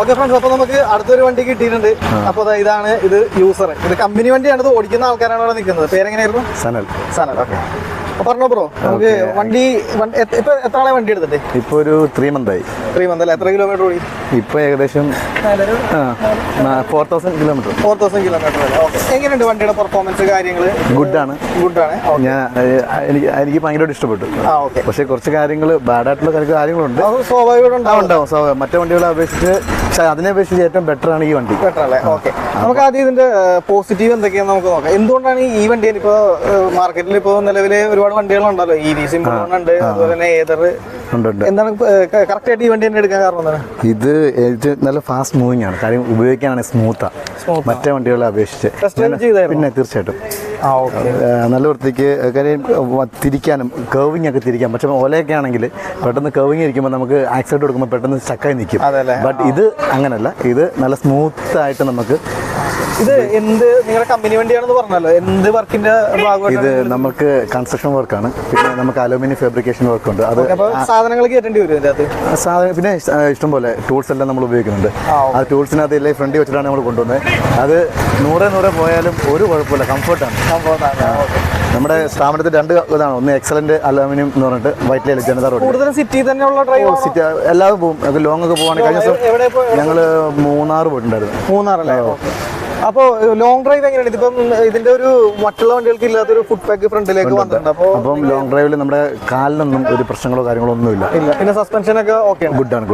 ഓക്കെ ഫ്രണ്ട്സ് അപ്പൊ നമുക്ക് അടുത്തൊരു വണ്ടി കിട്ടിയിട്ടുണ്ട്. അപ്പൊ ഇതാണ് ഇത് യൂസർ ഇത് കമ്പനി വണ്ടിയാണ് ഇത് ഓടിക്കുന്ന ആൾക്കാരാണ് ഇവിടെ നിൽക്കുന്നത്. പേരെങ്ങനെയായിരുന്നു? സനൽ. സനൽ ഓക്കെ. പറഞ്ഞോ ബ്രോ നമുക്ക് വണ്ടി ഇപ്പൊ എത്ര ആളെ വണ്ടി എടുത്തിട്ട്? ഇപ്പൊ ഒരു ത്രീ മന്തായി ത്രീ മന്ത് അല്ലേ? എത്ര കിലോമീറ്റർ ഓടി? ഇപ്പൊ ഏകദേശം four thousand kilometre four thousand kilometre എങ്ങനെയുണ്ട് വണ്ടിയുടെ പെർഫോമൻസ് കാര്യങ്ങൾ ഗുഡ് ആണ്. ഞാൻ എനിക്ക് എനിക്ക് ഭയങ്കരമായിട്ട് ഇഷ്ടപ്പെട്ടു. പക്ഷെ ഓക്കെ പക്ഷേ കുറച്ച് കാര്യങ്ങൾ ബാഡായിട്ടുള്ള കുറച്ച് കാര്യങ്ങളുണ്ട്. അത് സ്വാഭാവികമായിട്ട് ആ, ഉണ്ടാവും. ഉണ്ടാവും മറ്റേ വണ്ടികളെ അപേക്ഷിച്ച് പക്ഷേ അതിനെ അപേക്ഷിച്ച് ഏറ്റവും ബെറ്റർ ആണ് ഈ വണ്ടി. ബെറ്റർ അല്ലേ? ഓക്കെ നമുക്ക് ആദ്യം ഇതിന്റെ പോസിറ്റീവ് എന്തൊക്കെയാണെന്ന് നമുക്ക് നോക്കാം. എന്തുകൊണ്ടാണ് ഈ വണ്ടി ഇപ്പോ മാർക്കറ്റിൽ ഇപ്പോ നിലവിലെ ഒരുപാട് വണ്ടികളുണ്ടല്ലോ. ഈ സിമ്പിൾ ഉണ്ട് അതുപോലെ തന്നെ ഏതർ ഉണ്ട് ഉണ്ട് എന്താണ് കറക്റ്റ് ആയിട്ട് ഈ വണ്ടി തന്നെ എടുക്കാൻ കാരണം എന്താണ്? ഇത് ഇത് നല്ല ഫാസ്റ്റ് മൂവിങ് ആണ്. കാര്യം ഉപയോഗിക്കാനാണ് സ്മൂത്താ മറ്റേ വണ്ടികളെ അപേക്ഷിച്ച്. പിന്നെ തീർച്ചയായിട്ടും. നല്ല വൃത്തിക്ക് കാര്യം തിരിക്കാനും കേവിങ് ഒക്കെ തിരിക്കാം. പക്ഷെ ഓലയൊക്കെ ആണെങ്കിൽ പെട്ടെന്ന് കേവിങ് ഇരിക്കുമ്പോൾ നമുക്ക് ആക്സിഡന്റ് കൊടുക്കുമ്പോൾ പെട്ടെന്ന് സ്റ്റക്കായി നിൽക്കും? ബട്ട് ഇത് അങ്ങനല്ല. ഇത് നല്ല സ്മൂത്ത് ആയിട്ട് നമുക്ക് ഇത് എന്ത് നിങ്ങളുടെ കമ്പനി വണ്ടിയാണെന്ന് പറഞ്ഞല്ലോ. എന്ത് വർക്കിന്റെ ഇത് നമുക്ക് കൺസ്ട്രക്ഷൻ വർക്കാണ് പിന്നെ നമുക്ക് അലൂമിനിയം ഫാബ്രിക്കേഷൻ വർക്ക് ഉണ്ട്. അത് സാധനങ്ങൾ കയറ്റേണ്ടി വരും സാധനം പിന്നെ ഇഷ്ട- ഇഷ്ടംപോലെ ടൂൾസ് എല്ലാം നമ്മൾ ഉപയോഗിക്കുന്നുണ്ട്. ആ, ടൂൾസിനകത്ത് എല്ലാം ഫ്രണ്ടി വെച്ചിട്ടാണ് നമ്മൾ കൊണ്ടുവന്നത്. അത് നൂറെ നൂറെ പോയാലും ഒരു കുഴപ്പമില്ല. കംഫർട്ടാണ് നമ്മുടെ സ്ഥാപനത്തിൽ രണ്ട് ഇതാണ്. ഒന്ന് എക്സലന്റ് അലൂമിനിയം എന്ന് പറഞ്ഞിട്ട് വൈറ്റ് ജനതാ റോഡ് കൂടുതലും സിറ്റി തന്നെയുള്ള ഡ്രൈവ് സിറ്റി എല്ലാവരും പോകും. ലോങ് ഒക്കെ പോവാണെങ്കിൽ കഴിഞ്ഞ ദിവസം ഞങ്ങൾ മൂന്നാർ പോയിട്ടുണ്ടായിരുന്നു. മൂന്നാറല്ലേ? അപ്പോ ലോങ് ഡ്രൈവ് എങ്ങനെയാണ് ഇതിപ്പം ഇതിന്റെ ഒരു മറ്റുള്ള വണ്ടികൾക്ക് ഇല്ലാത്തൊരു ഫുഡ് പാക്ക് ഫ്രണ്ടിലേക്ക് വന്നിട്ടുണ്ട്. അപ്പോ അപ്പം ലോങ് ഡ്രൈവിൽ നമ്മുടെ കാലിനൊന്നും ഒരു പ്രശ്നങ്ങളോ കാര്യങ്ങളോ ഒന്നുമില്ല. ഇല്ല. പിന്നെ സസ്പെൻഷൻ ഒക്കെ ഓക്കെ ഗുഡ് ആണ്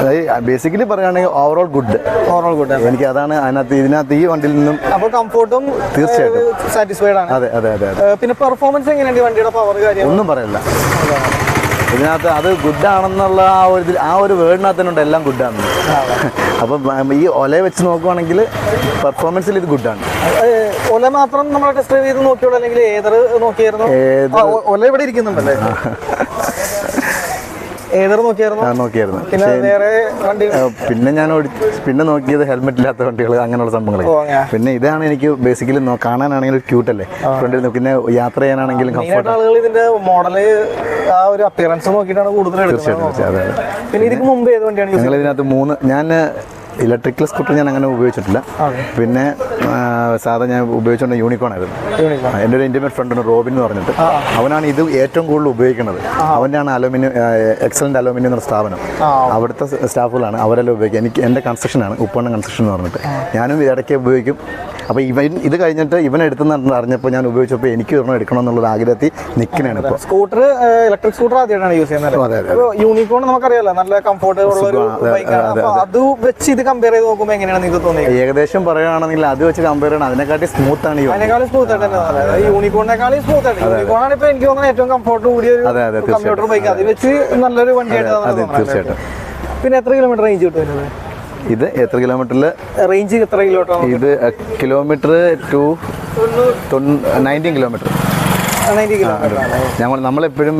അതായത് ബേസിക്കലി പറയുകയാണെങ്കിൽ ഓവറോൾ ഗുഡ് ഓവറോൾ ഗുഡ് എനിക്ക് അതാണ് അതിനകത്ത് ഇതിനകത്ത് ഈ വണ്ടിയിൽ നിന്നും അപ്പോൾ കംഫോർട്ടും തീർച്ചയായിട്ടും. സാറ്റിസ്ഫൈഡ് ആണ്. അതെ അതെ അതെ പിന്നെ പെർഫോമൻസ് എങ്ങനെയാണ് വണ്ടിയുടെ പവർ കാര്യം ഒന്നും പറയില്ല. ഇതിനകത്ത് അത് ഗുഡാണെന്നുള്ള ആ ഒരു ഇതിൽ ആ ഒരു വേർഡിനകത്ത് തന്നെ ഉണ്ട് എല്ലാം ഗുഡാണ്. അപ്പം ഈ ഒല വെച്ച് നോക്കുവാണെങ്കിൽ പെർഫോമൻസിൽ ഇത് ഗുഡാണ്. ഒല മാത്രം നമ്മൾ ടെസ്റ്റ് ചെയ്ത് നോക്കിയുള്ളൂ അല്ലെങ്കിൽ ഏതർ നോക്കിയായിരുന്നു? ഒല ഇവിടെ ഇരിക്കുന്നുണ്ടല്ലേ? നോക്കിയായിരുന്നു? പിന്നെ ഞാൻ പിന്നെ നോക്കിയത് ഹെൽമെറ്റ് ഇല്ലാത്ത വണ്ടികൾ അങ്ങനെയുള്ള സംഭവങ്ങൾ പിന്നെ ഇതാണ് എനിക്ക് ബേസിക്കലി കാണാനാണെങ്കിലും ക്യൂട്ട് അല്ലേ? ഫ്രണ്ടിൽ നിന്ന് പിന്നെ യാത്ര ചെയ്യാനാണെങ്കിലും കംഫർട്ട് ഇതിന്റെ മോഡൽ ആ ഒരു അപ്പിയറൻസ് നോക്കിയിട്ടാണ് കൂടുതൽ തീർച്ചയായിട്ടും ഞങ്ങൾ ഇതിനകത്ത് മൂന്ന് ഞാൻ ഇലക്ട്രിക്കൽ സ്കൂട്ടർ ഞാൻ അങ്ങനെ ഉപയോഗിച്ചിട്ടില്ല. പിന്നെ സാധാരണ ഞാൻ ഉപയോഗിച്ചുകൊണ്ട് യൂണിക്കോൺ ആയിരുന്നു. എന്റെ ഒരു ഇന്റിമേറ്റ് ഫ്രണ്ട് ഉണ്ട് റോബിൻ എന്ന് പറഞ്ഞിട്ട്. അവനാണ് ഇത് ഏറ്റവും കൂടുതൽ ഉപയോഗിക്കുന്നത്. അവനാണ് അലുമിനിയം എക്സലന്റ് അലുമിനിയം എന്ന സ്ഥാപനം. അവിടുത്തെ സ്റ്റാഫുകളാണ് അവരെല്ലാം ഉപയോഗിക്കുക. എനിക്ക് എന്റെ കൺസ്ട്രക്ഷനാണ് ഉപ്പണ്ണ കൺസ്ട്രക്ഷൻ എന്ന് പറഞ്ഞിട്ട്. ഞാനും ഇടയ്ക്ക് ഉപയോഗിക്കും. അപ്പോൾ ഇവൻ ഇത് കഴിഞ്ഞിട്ട് ഇവൻ എടുത്തെന്ന് അറിഞ്ഞപ്പോൾ ഞാൻ ഉപയോഗിച്ചപ്പോൾ എനിക്ക് ഒരെണ്ണം എടുക്കണം എന്നുള്ള ആഗ്രഹത്തിൽ നിൽക്കണാണ് ഇപ്പോൾ സ്കൂട്ടർ ഇലക്ട്രിക് സ്കൂട്ടർ ആദ്യമായിട്ടാണ് യൂസ് ചെയ്യുന്നത്. യൂണിക്കോൺ നമുക്കറിയാലോ നല്ല കംഫോർട്ട് ഉള്ള ഒരു ബൈക്കാണ് അപ്പോൾ അത് വെച്ച് ഇത് കമ്പയർ ചെയ്ത് നോക്കുമ്പോൾ എങ്ങനെയാണ് നിങ്ങൾക്ക് തോന്നിയത്? ഏകദേശം പറയുകയാണെങ്കിൽ അത് വെച്ച് കമ്പയർ ചെയ്യണം. അതിനെക്കാട്ടി സ്മൂത്ത് ആണ്. അതിനേക്കാളും സ്മൂത്ത് ആയിട്ട് യൂണിക്കോണിനെക്കാളും സ്മൂത്ത് ആണ്. യൂണിക്കോൺ ആണ് ഇപ്പൊ എനിക്ക് തോന്നുന്നത് ഏറ്റവും കംഫോർട്ട് കൂടിയ ഒരു കമ്പ്യൂട്ടർ ബൈക്ക് അത് വെച്ച് നല്ലൊരു വണ്ടിയായിട്ട് തീർച്ചയായിട്ടും. പിന്നെ എത്ര കിലോമീറ്റർ റേഞ്ച് കിട്ടും? ഇത് എത്ര കിലോമീറ്ററിൽ റേഞ്ച് എത്ര കിലോമീറ്റർ ഇത് kilometre to nineteen kilometre ninety kilometre ഞങ്ങൾ നമ്മളെപ്പോഴും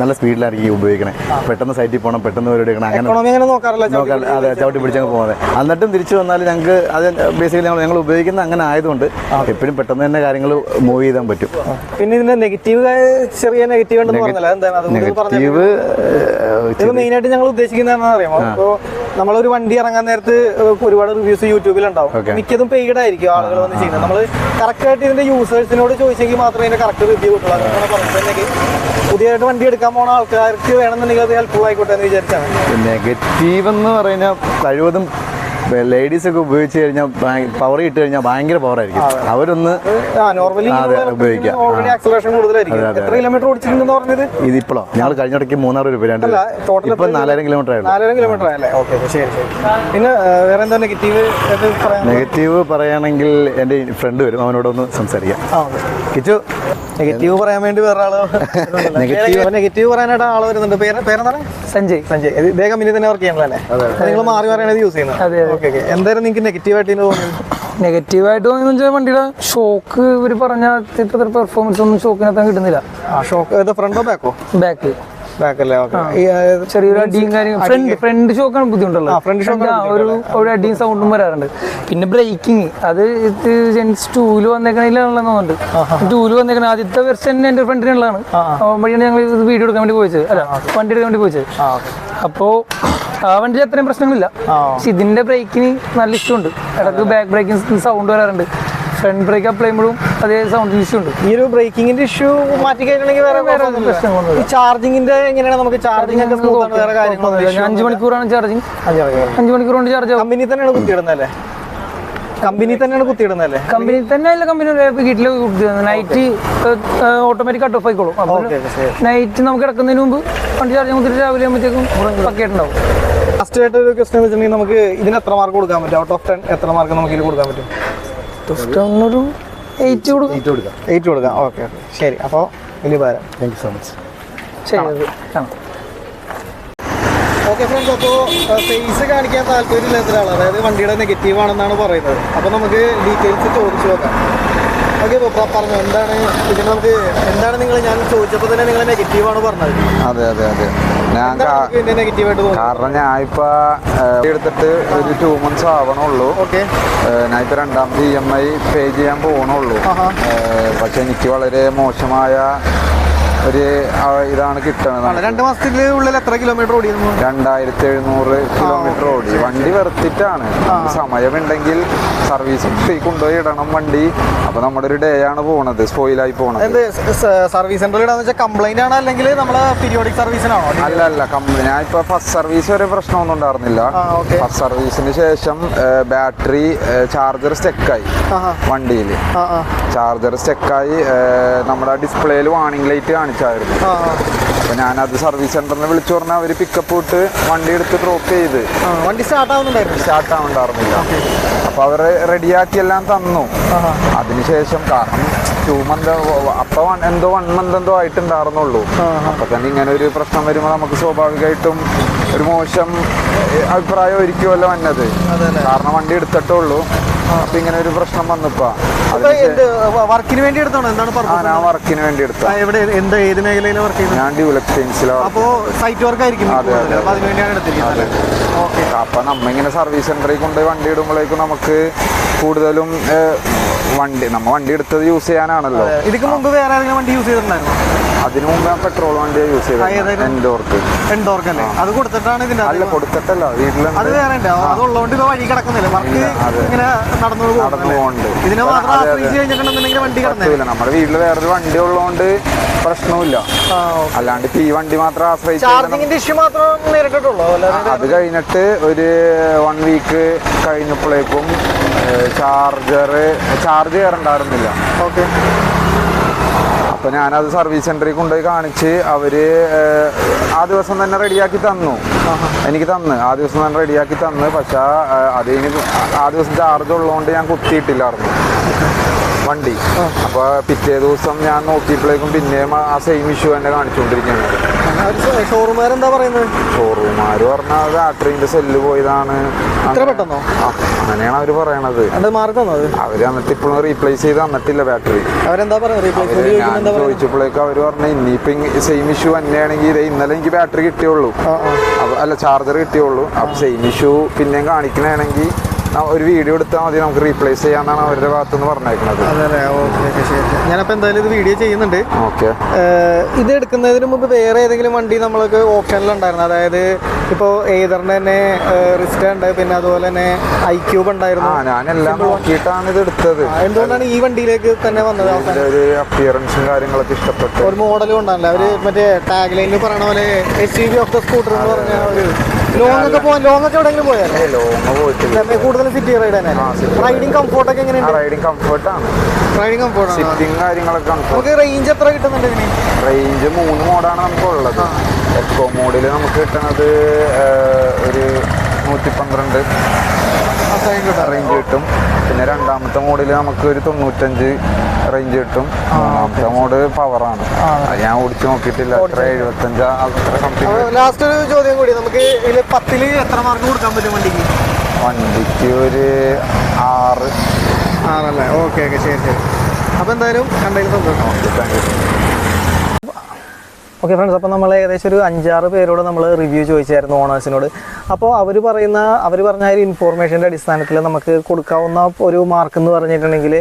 നല്ല സ്പീഡിലായിരിക്കും ഉപയോഗിക്കണേ. പെട്ടെന്ന് സൈറ്റിൽ പോകണം പെട്ടെന്ന് അങ്ങനെ നോക്കാറില്ല അതെ ചവിട്ടി പിടിച്ചങ്ങ് പോകുന്നത് എന്നിട്ടും തിരിച്ചു വന്നാൽ ഞങ്ങൾക്ക് അത് ബേസിക്കലി ഞങ്ങൾ ഞങ്ങൾ ഉപയോഗിക്കുന്ന അങ്ങനെ ആയതുകൊണ്ട് എപ്പോഴും പെട്ടെന്ന് തന്നെ കാര്യങ്ങൾ മൂവ് ചെയ്താൻ പറ്റും. പിന്നെ ഇതിന്റെ നെഗറ്റീവ് ചെറിയ നെഗറ്റീവ് ഉണ്ടെന്ന് പറഞ്ഞല്ലോ. നെഗറ്റീവ് മെയിനായിട്ട് മെയിൻ ആയിട്ട് ഞങ്ങൾ അറിയാമോ? ഇപ്പോ നമ്മളൊരു വണ്ടി ഇറങ്ങാൻ നേരത്ത് ഒരുപാട് റിവ്യൂസ് യൂട്യൂബിൽ ഉണ്ടാവും Okay. മിക്കതും പെയ്ഡ് ആയിരിക്കും ആളുകൾ വന്ന് ചെയ്യുന്നത്. നമ്മൾ കറക്റ്റ് ആയിട്ട് ഇതിന്റെ യൂസേഴ്സിനോട് ചോദിച്ചെങ്കിൽ മാത്രമേ ഇതിന്റെ കറക്റ്റ് റിവ്യൂ കിട്ടുള്ളൂ. അങ്ങനെ പറഞ്ഞിട്ടുണ്ടെങ്കിൽ പുതിയതായിട്ട് വണ്ടി എടുക്കാൻ പോണ ആൾക്കാർക്ക് വേണമെന്നുണ്ടെങ്കിൽ അത് ഹെൽപ്ഫുൾ ആയിക്കോട്ടെ എന്ന് വിചാരിച്ചാണ്. നെഗറ്റീവ് എന്ന് പറഞ്ഞാൽ കഴിവതും ലേഡീസ് ഒക്കെ ഉപയോഗിച്ച് കഴിഞ്ഞാൽ പവർ ഇട്ട് കഴിഞ്ഞാൽ ഭയങ്കര പവർ ആയിരിക്കും. അവരൊന്ന് ഉപയോഗിക്കാം. ഇതിപ്പോഴോ? ഞങ്ങൾ കഴിഞ്ഞിടയ്ക്ക് മൂന്നാർ രൂപ രണ്ട് ഇപ്പൊ നാലായിരം കിലോമീറ്റർ നെഗറ്റീവ് പറയുകയാണെങ്കിൽ എന്റെ ഫ്രണ്ട് വരും. അവനോടൊന്ന് സംസാരിക്കാം. കിച്ചു? നെഗറ്റീവ് പറയാൻ വേണ്ടി വേറെ ആൾ നെഗറ്റീവ് നെഗറ്റീവ് പറയാനായിട്ട് ആൾ വരുന്നുണ്ട്. പേര് പേരെന്താണ്? സഞ്ജയ് സഞ്ജയ്. ഇത് വേഗം ഇനി തന്നെ വർക്ക് ചെയ്യണല്ലേ നിങ്ങൾ മാറി മാറിയാണ് യൂസ് ചെയ്യുന്നത്. അതെ, അതെ. Okay okay. എന്തായാലും നിങ്ങൾക്ക് നെഗറ്റീവായിട്ട് നെഗറ്റീവായിട്ട് തോന്നിയെന്ന് വെച്ചാൽ വണ്ടിയുടെ ഷോക്ക് ഇവർ പറഞ്ഞ ഇത്ര പെർഫോമൻസ് ഒന്നും ഷോക്കിനകത്ത് കിട്ടുന്നില്ല. ആ ഷോക്ക് ഇത് ഫ്രണ്ടോ ബാക്കോ ബാക്ക് ബാക്കല്ലേ ചെറിയൊരു അടിയും കാര്യം ഫ്രണ്ട് ഫ്രണ്ട് ഷോക്കാണ് ബുദ്ധിമുട്ടുള്ളത്. front shock ഒരു ഒരു അടിയും സൗണ്ടും വരാറുണ്ട്. പിന്നെ ബ്രേക്കിംഗ് അത് ജെൻസ് ടൂൽ വന്നേക്കണില്ലാണെന്ന് തോന്നുന്നുണ്ട്. ടൂൽ വന്നേക്കണ. ആദ്യത്തെ വെർഷൻ എന്റെ ഫ്രണ്ടിനുള്ളതാണ്. വഴിയാണ് ഞങ്ങൾ ഇത് വീഡിയോ എടുക്കാൻ വേണ്ടി പോയത്. അല്ല വണ്ടി എടുക്കാൻ വേണ്ടി പോയത്. അപ്പോ ആ വണ്ടി അത്രയും പ്രശ്നങ്ങളില്ല. പക്ഷെ ഇതിന്റെ ബ്രേക്കിന് നല്ല ഇഷ്ടമുണ്ട്. ഇടയ്ക്ക് ബാക്ക് ബ്രേക്കിംഗ് സൗണ്ട് വരാറുണ്ട്. ഫ്രണ്ട് ബ്രേക്ക് അപ്ലൈ ചെയ്യുമ്പോഴും അതേ സൗണ്ട് ഇഷ്യൂ ഉണ്ട് ഈ ഒരു ബ്രേക്കിംഗിന്റെ ഇഷ്യൂ മാറ്റി കഴിഞ്ഞിട്ടുണ്ടെങ്കിൽ വേറെ വേറെ. ചാർജിങ്ങിന്റെ എങ്ങനെയാണ് നമുക്ക് ഒക്കെ സ്മൂത്ത് ആണ് വേറെ അഞ്ച് മണിക്കൂറാണ് ചാർജിങ് അഞ്ച് മണിക്കൂർ. കൊണ്ട് ചാർജ് കമ്പനി തന്നെയാണ് കുത്തിയിടുന്നല്ലേ കമ്പനി തന്നെയാണ് കുത്തിയിടുന്നല്ലേ കമ്പനി തന്നെ അല്ല കമ്പനി വീട്ടിൽ നൈറ്റ് ഓട്ടോമാറ്റിക് കട്ട് ഓഫ് ആയിക്കോളും. അപ്പോൾ നൈറ്റ് നമുക്ക് കിടക്കുന്നതിന് മുമ്പ് വണ്ടി ചാർജ് കുത്തിട്ട് രാവിലെ ആകുമ്പോഴത്തേക്കും പക്കയായിട്ടുണ്ടാവും ലാസ്റ്റ് ആയിട്ട് ഒരു ക്വസ്റ്റൻ വെച്ചിട്ടുണ്ടെങ്കിൽ നമുക്ക് ഇതിന് എത്ര മാർക്ക് കൊടുക്കാൻ പറ്റും? ഔട്ട് ഓഫ് ടെൻ എത്ര മാർക്ക് നമുക്ക് ഇതിൽ കൊടുക്കാൻ പറ്റും? ഒരു എയ്റ്റ് കൊടുക്കാം. എയ്റ്റ് കൊടുക്കാം. ഓക്കെ ഓക്കെ ശരി. അപ്പോൾ വലിയ ഭാരം താങ്ക് യു സോ മച്ച് ശരി അത് കാണാം. ഓക്കെ ഫ്രണ്ട്സ് അപ്പോൾ ഫേസ് കാണിക്കാൻ താല്പര്യമില്ലാത്ത ഒരാൾ അതായത് വണ്ടിയുടെ നെഗറ്റീവ് ആണെന്നാണ് പറയുന്നത്. അപ്പോൾ നമുക്ക് ഡീറ്റെയിൽസ് ചോദിച്ചു നോക്കാം. ഓക്കെ പറഞ്ഞു എന്താണ്? ഇതിന് നമുക്ക് എന്താണ് നിങ്ങൾ ഞാൻ ചോദിച്ചപ്പോൾ തന്നെ നിങ്ങൾ നെഗറ്റീവ് ആണ് പറഞ്ഞത്. അതെ അതെ അതെ. ഞാൻ കാരണം ഞാൻ ഇപ്പൊ എടുത്തിട്ട് ഒരു ടു മന്ത്സ് ആവണുള്ളൂ. ഞാൻ ഇപ്പൊ രണ്ടാമത് ഇ എം ഐ പേ ചെയ്യാൻ പോകണുള്ളൂ പക്ഷെ എനിക്ക് വളരെ മോശമായ ഒരു ഇതാണ് കിട്ടണത് രണ്ട് മാസത്തിന്റെ ഉള്ളിൽ എത്ര കിലോമീറ്റർ ഓടിയിരുന്നു രണ്ടായിരത്തി എഴുന്നൂറ് കിലോമീറ്റർ ഓടി. വണ്ടി വെറുത്തിട്ടാണ്. സമയമുണ്ടെങ്കിൽ സർവീസ് കൊണ്ടുപോയി ഇടണം വണ്ടി. അപ്പൊ നമ്മുടെ ഒരു ഡേ ആണ് പോണത്. സ്പോയിലായി പോണത്. സർവീസ് സെന്ററിൽ ഇടാന്ന് വെച്ചാൽ കംപ്ലൈന്റ് ആണോ അല്ലെങ്കിൽ നമ്മളെ പീരിയോഡിക് സർവീസിനാണോ അല്ല അല്ല കംപ്ലൈന്റ് ഞാൻ ഇപ്പൊ ഫസ്റ്റ് സർവീസ് വരെ പ്രശ്നമൊന്നും ഉണ്ടായിരുന്നില്ല. ഫസ്റ്റ് സർവീസിന് ശേഷം ബാറ്ററി ചാർജർ സ്റ്റെക്കായി. വണ്ടിയിൽ ചാർജർ സ്റ്റെക്കായി നമ്മുടെ ഡിസ്പ്ലേയിൽ വാണിംഗ് ലൈറ്റ് കാണിച്ചായിരുന്നു ആ. അപ്പൊ ഞാനത് സർവീസ് സെന്ററിൽ വിളിച്ചു പറഞ്ഞാൽ അവർ പിക്കപ്പ് ഇട്ട് വണ്ടി എടുത്ത് ഡ്രോപ്പ് ചെയ്ത്. വണ്ടി സ്റ്റാർട്ട് ആവുന്നുണ്ടായിരുന്നു. സ്റ്റാർട്ട് ആവുണ്ടായിരുന്നില്ല അപ്പൊ അവർ റെഡിയാക്കി എല്ലാം തന്നു. അതിനുശേഷം കാരണം ടു മന്ത് അപ്പൊ എന്തോ വൺ മന്ത് എന്തോ ആയിട്ടുണ്ടായിരുന്നുള്ളൂ. അപ്പൊ തന്നെ ഇങ്ങനെ ഒരു പ്രശ്നം വരുമ്പോൾ നമുക്ക് സ്വാഭാവികമായിട്ടും ഒരു മോശം അഭിപ്രായം ഒരിക്കുമല്ലോ വന്നത്. കാരണം വണ്ടി എടുത്തിട്ടുള്ളൂ അപ്പൊ ഇങ്ങനെ ഒരു പ്രശ്നം വന്നപ്പോ വർക്കിന് വേണ്ടി എടുത്താണോ എന്താണ് ഞാൻ വർക്കിന് വേണ്ടി എടുത്ത എവിടെ എന്താ ഏത് മേഖലയിലാണ് വർക്ക് ചെയ്യുന്നത്? ഞാൻ അപ്പോ സൈറ്റ് വർക്ക് ആയിരിക്കും. അപ്പൊ നമ്മ ഇങ്ങനെ സർവീസ് സെന്ററിൽ കൊണ്ടുപോയി വണ്ടി ഇടുമ്പോഴേക്കും നമുക്ക് കൂടുതലും വണ്ടി നമ്മ വണ്ടി എടുത്തത് യൂസ് ചെയ്യാനാണല്ലോ. ഇതിക്ക് മുമ്പ് വേറെ വണ്ടി യൂസ് ചെയ്തിട്ടുണ്ടായിരുന്നു? അതിനു മുമ്പ് ഞാൻ പെട്രോൾ വണ്ടിയാണ് യൂസ് ചെയ്തത്. എൻഡോർക്ക് എൻഡോർക്ക് അല്ലേ? അത് കൊടുത്തിട്ടാണ് ഇതിന്റെ അല്ല അത് കൊടുത്തിട്ടല്ല വേറെ വഴി കിടക്കുന്നില്ല. വർക്ക് ഇങ്ങനെ നടന്നു പോകുന്നുണ്ട്. ഇതിനെ മാത്രം. ആശ്രയിച്ച് കഴിഞ്ഞിട്ടുണ്ടെന്നുണ്ടെങ്കിൽ വണ്ടി നമ്മുടെ വീട്ടിൽ വേറൊരു വണ്ടി ഉള്ളതുകൊണ്ട് പ്രശ്നമില്ല അല്ലാണ്ട് ഈ വണ്ടി മാത്രം ആശ്രയിച്ച് ചാർജിങ്ങിന്റെ ഇഷ്യൂ മാത്രം നേരിട്ടിട്ടുള്ളൂ. അത് കഴിഞ്ഞിട്ട് ഒരു വൺ വീക്ക് കഴിഞ്ഞപ്പോഴേക്കും ചാർജർ ചാർജ് കയറണ്ടായിരുന്നില്ല ഓക്കെ. അപ്പൊ ഞാനത് സർവീസ് സെന്ററിൽ കൊണ്ടുപോയി കാണിച്ച് അവർ ആ ദിവസം തന്നെ റെഡിയാക്കി തന്നു. എനിക്ക് തന്ന്. ആ ദിവസം തന്നെ റെഡിയാക്കി തന്ന്. പക്ഷെ അത് ആ ദിവസം ചാർജ് ഉള്ളതുകൊണ്ട് ഞാൻ കുത്തിയിട്ടില്ലായിരുന്നു. വണ്ടി. അപ്പോൾ പിറ്റേ ദിവസം ഞാൻ നോക്കിയപ്പോഴേക്കും പിന്നെയും ആ സെയിം ഇഷ്യൂ തന്നെ കാണിച്ചുകൊണ്ടിരിക്കുകയാണ്. ഷോറൂമുകാരെന്താ പറയുന്നത്? ഷോറൂമാര് പറഞ്ഞാൽ ബാറ്ററിന്റെ സെല്ല് പോയതാണ്. ഇത്ര പെട്ടെന്നോ? അങ്ങനെയാണ് അവർ പറയണത്. മാറി തന്നത്? അവർ എന്നിട്ട് ഇപ്പോഴും റീപ്ലേസ് ചെയ്ത് തന്നിട്ടില്ല ബാറ്ററി അവരെന്താ പറയുന്നത് ചോദിച്ചപ്പോഴേക്ക് അവർ പറഞ്ഞ ഇനിയിപ്പോ സെയിം ഇഷ്യൂ തന്നെയാണെങ്കിൽ ഇന്നലെ എനിക്ക് ബാറ്ററി കിട്ടിയുള്ളൂ. അല്ല ചാർജർ കിട്ടിയുള്ളൂ. അപ്പൊ സെയിം ഇഷ്യൂ പിന്നെയും കാണിക്കണമെങ്കിൽ ഒരു വീഡിയോ എടുത്താൽ മതി നമുക്ക് റീപ്ലേസ് ചെയ്യാന്നാണ് അവരുടെ പറഞ്ഞേക്കുന്നത്. അതെ ഓക്കെ ഓക്കെ ഞാനപ്പോൾ എന്തായാലും ഇത് വീഡിയോ ചെയ്യുന്നുണ്ട്. ഓക്കെ ഇത് എടുക്കുന്നതിന് മുമ്പ് വേറെ ഏതെങ്കിലും വണ്ടി നമ്മൾക്ക് ഓപ്ഷനിലുണ്ടായിരുന്നു അതായത് ഇപ്പോൾ ഏതറിന്റെ തന്നെ റിസ്റ്റ ഉണ്ട്. പിന്നെ അതുപോലെ തന്നെ ഐ ക്യൂബ് ആ ഉണ്ടായിരുന്നു ഞാനെല്ലാം നോക്കിയിട്ടാണ് ഇത് എടുത്തത്. ആ, എന്തുകൊണ്ടാണ് ഈ വണ്ടിയിലേക്ക് തന്നെ വന്നത് ഒരു അപ്പിയറൻസും കാര്യങ്ങളൊക്കെ ഇഷ്ടപ്പെട്ടു. ഒരു മോഡലും ഉണ്ടാവില്ല അവർ മറ്റേ ടാഗ് ലൈനിൽ പറയണ പോലെ S U V of the scooter എന്ന് പറഞ്ഞ ഒരു ലോങ് ഒക്കെ പോകാൻ ലോങ് ഒക്കെ എവിടെയെങ്കിലും പോയാലോ? ലോങ് പോയിട്ടില്ല. കൂടുതൽ സിറ്റി റൈഡ് തന്നെ റൈഡിങ് കംഫോർട്ട് ഒക്കെ എങ്ങനെയുണ്ട്? റൈഡിങ് കംഫർട്ടാണ് റൈഡിങ് കംഫോർട്ട് സിറ്റിംഗ് കാര്യങ്ങളൊക്കെ നമുക്ക് റേഞ്ച് എത്ര കിട്ടുന്നുണ്ട് ഇതിന്? റേഞ്ച് മൂന്ന് മോഡാണ് നമുക്ക് ഉള്ളത് എക്കോ മോഡിൽ നമുക്ക് കിട്ടണത് ഏഹ്, ഒരു നൂറ്റി പന്ത്രണ്ട് റേഞ്ച് കിട്ടും. പിന്നെ രണ്ടാമത്തെ മോഡിൽ നമുക്ക് ഒരു തൊണ്ണൂറ്റഞ്ച് റേഞ്ച് കിട്ടും. മൂന്നാമത്തെ മോഡ് പവറാണ് ഞാൻ ഓടിച്ചു നോക്കിയിട്ടില്ല. എഴുപത്തഞ്ച് അത്ര സംതിങ് ലാസ്റ്റ് ഒരു ചോദ്യം കൂടി. നമുക്ക് പത്തിൽ എത്ര മാർക്ക് കൊടുക്കാൻ പറ്റും വണ്ടിക്ക്? വണ്ടിക്ക് ഒരു ആറ്. ആറല്ലേ? ഓക്കെ ഓക്കെ ശരി ശരി. അപ്പോൾ എന്തായാലും കണ്ടതിൽ സന്തോഷം. താങ്ക് യു ഓക്കെ ഫ്രണ്ട്സ് അപ്പോൾ നമ്മൾ ഏകദേശം ഒരു അഞ്ചാറ് പേരോട് നമ്മൾ റിവ്യൂ ചോദിച്ചായിരുന്നു ഓണേഴ്സിനോട്. അപ്പോൾ അവർ പറയുന്ന അവർ പറഞ്ഞ ഒരു ഇൻഫോർമേഷന്റെ അടിസ്ഥാനത്തിൽ നമുക്ക് കൊടുക്കാവുന്ന ഒരു മാർക്ക് എന്ന് പറഞ്ഞിട്ടുണ്ടെങ്കിൽ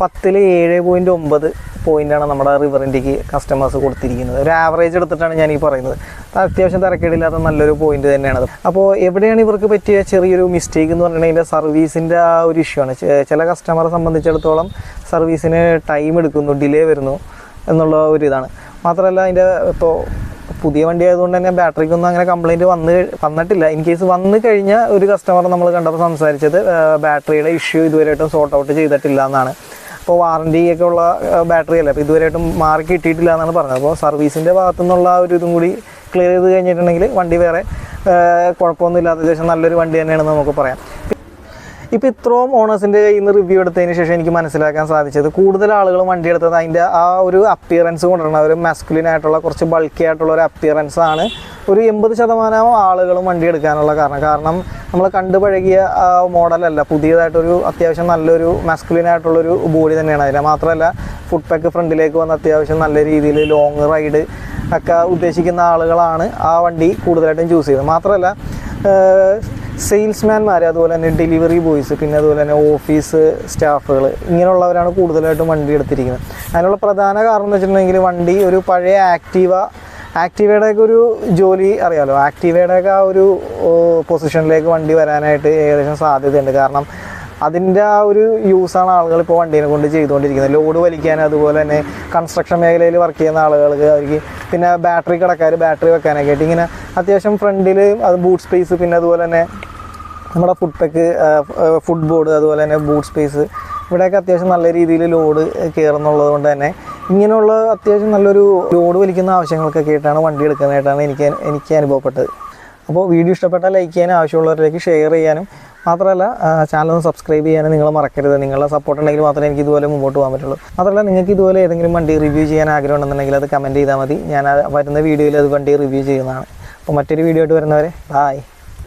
പത്തിൽ ഏഴ് പോയിന്റ് ഒമ്പത് പോയിന്റാണ് നമ്മുടെ ഇന്ത്യയ്ക്ക് കസ്റ്റമേഴ്സ് കൊടുത്തിരിക്കുന്നത്. ഒരു ആവറേജ് എടുത്തിട്ടാണ് ഞാൻ ഈ പറയുന്നത്. അത് അത്യാവശ്യം തിരക്കേടില്ലാത്ത നല്ലൊരു പോയിന്റ് തന്നെയാണ് അപ്പോൾ എവിടെയാണ് ഇവർക്ക് പറ്റിയ ചെറിയൊരു മിസ്റ്റേക്ക് എന്ന് പറഞ്ഞിട്ടുണ്ടെങ്കിൽ സർവീസിന്റെ ആ ഒരു ഇഷ്യൂ ആണ്. ചില കസ്റ്റമറെ സംബന്ധിച്ചിടത്തോളം സർവീസിന് ടൈം എടുക്കുന്നു ഡിലേ വരുന്നു എന്നുള്ള ഒരു ഇതാണ്. മാത്രമല്ല അതിന്റെ ഇപ്പോൾ പുതിയ വണ്ടി ആയതുകൊണ്ട് തന്നെ ബാറ്ററിക്കൊന്നും അങ്ങനെ കംപ്ലൈന്റ് വന്ന് വന്നിട്ടില്ല. ഇൻ കേസ് വന്നു കഴിഞ്ഞ ഒരു കസ്റ്റമർ നമ്മൾ കണ്ടപ്പോൾ സംസാരിച്ചത് ബാറ്ററിയുടെ ഇഷ്യൂ ഇതുവരെയായിട്ടും സോർട്ട് ഔട്ട് ചെയ്തിട്ടില്ല എന്നാണ്. അപ്പോൾ വാറണ്ടി ഒക്കെ ഉള്ള ബാറ്ററി അല്ലേ? അപ്പോൾ ഇതുവരെയായിട്ടും മാറി കിട്ടിയിട്ടില്ല എന്നാണ് പറഞ്ഞത്. അപ്പോൾ സർവീസിന്റെ ഭാഗത്തു നിന്നുള്ള ഒരു ഇതും കൂടി ക്ലിയർ ചെയ്ത് കഴിഞ്ഞിട്ടുണ്ടെങ്കിൽ വണ്ടി വേറെ കുഴപ്പമൊന്നുമില്ലാത്ത ശേഷം നല്ലൊരു വണ്ടി തന്നെയാണെന്ന് നമുക്ക് പറയാം. ഇപ്പോൾ ഇത്രയും ഓണേഴ്സിന്റെ കയ്യിൽ നിന്ന് റിവ്യൂ എടുത്തതിന് ശേഷം എനിക്ക് മനസ്സിലാക്കാൻ സാധിച്ചത് കൂടുതൽ ആളുകൾ വണ്ടി എടുത്തത് അതിന്റെ ആ ഒരു അപ്പിയറൻസ് കൊണ്ടുവരണം. ഒരു മാസ്കുലിൻ ആയിട്ടുള്ള കുറച്ച് ബൾക്കി ആയിട്ടുള്ള ഒരു അപ്പിയറൻസ് ആണ് ഒരു എൺപത് ശതമാനം ആളുകളും വണ്ടി എടുക്കാനുള്ള കാരണം. കാരണം നമ്മൾ കണ്ടു പഴകിയ മോഡലല്ല പുതിയതായിട്ടൊരു അത്യാവശ്യം നല്ലൊരു masculine ആയിട്ടുള്ളൊരു ബോഡി തന്നെയാണ്. അതിന് മാത്രമല്ല ഫുഡ് പാക്ക് ഫ്രണ്ടിലേക്ക് വന്ന അത്യാവശ്യം നല്ല രീതിയിൽ ലോങ് റൈഡ് ഒക്കെ ഉദ്ദേശിക്കുന്ന ആളുകളാണ് ആ വണ്ടി കൂടുതലായിട്ടും ചൂസ് ചെയ്യുന്നത്. മാത്രമല്ല സെയിൽസ്മാൻമാർ അതുപോലെ തന്നെ ഡെലിവറി ബോയ്സ് പിന്നെ അതുപോലെ തന്നെ ഓഫീസ് സ്റ്റാഫുകൾ ഇങ്ങനെയുള്ളവരാണ് കൂടുതലായിട്ടും വണ്ടി എടുത്തിരിക്കുന്നത്. അതിനുള്ള പ്രധാന കാരണം എന്ന് വെച്ചിട്ടുണ്ടെങ്കിൽ വണ്ടി ഒരു പഴയ ആക്റ്റീവ ആക്റ്റീവയുടെ ഒക്കെ ഒരു ജോലി അറിയാലോ. ആക്റ്റീവയുടെ ഒക്കെ ആ ഒരു പൊസിഷനിലേക്ക് വണ്ടി വരാനായിട്ട് ഏകദേശം സാധ്യതയുണ്ട്. കാരണം അതിന്റെ ആ ഒരു യൂസാണ് ആളുകൾ ഇപ്പോൾ വണ്ടീനെ കൊണ്ട് ചെയ്തുകൊണ്ടിരിക്കുന്നത്. ലോഡ് വലിക്കാൻ അതുപോലെ തന്നെ കൺസ്ട്രക്ഷൻ മേഖലയിൽ വർക്ക് ചെയ്യുന്ന ആളുകൾക്ക് അവർക്ക് പിന്നെ ബാറ്ററി കിടക്കാൻ ബാറ്ററി വെക്കാനൊക്കെ ആയിട്ട് ഇങ്ങനെ അത്യാവശ്യം ഫ്രണ്ടിൽ അത് ബൂട്ട് സ്പേസ് പിന്നെ അതുപോലെ തന്നെ നമ്മുടെ ഫുഡ് പെക്ക് ഫുഡ് ബോർഡ് അതുപോലെ തന്നെ ബൂട്ട് സ്പേസ് ഇവിടെയൊക്കെ അത്യാവശ്യം നല്ല രീതിയിൽ ലോഡ് കയറുന്നുള്ളത് കൊണ്ട് തന്നെ ഇങ്ങനെയുള്ള അത്യാവശ്യം നല്ലൊരു ലോഡ് വലിക്കുന്ന ആവശ്യങ്ങൾക്കൊക്കെ ആയിട്ടാണ് വണ്ടി എടുക്കുന്നതായിട്ടാണ് എനിക്ക് എനിക്ക് അനുഭവപ്പെട്ടത്. അപ്പോൾ വീഡിയോ ഇഷ്ടപ്പെട്ടാൽ ലൈക്ക് ചെയ്യാനും ആവശ്യമുള്ളവരിലേക്ക് ഷെയർ ചെയ്യാനും മാത്രമല്ല ചാനൽ ഒന്ന് സബ്സ്ക്രൈബ് ചെയ്യാനും നിങ്ങൾ മറക്കരുത്. നിങ്ങളുടെ സപ്പോർട്ട് ഉണ്ടെങ്കിൽ മാത്രമേ എനിക്ക് ഇതുപോലെ മുമ്പോട്ട് പോകാൻ പറ്റുള്ളൂ. മാത്രമല്ല നിങ്ങൾക്ക് ഇതുപോലെ ഏതെങ്കിലും വണ്ടി റിവ്യൂ ചെയ്യാൻ ആഗ്രഹം ഉണ്ടെന്നുണ്ടെങ്കിൽ അത് കമന്റ് ചെയ്താൽ മതി. ഞാൻ വരുന്ന വീഡിയോയിൽ അത് വണ്ടി റിവ്യൂ ചെയ്യുന്നതാണ്. അപ്പോൾ മറ്റൊരു വീഡിയോ ആയിട്ട് വരുന്നവരെ ബായ്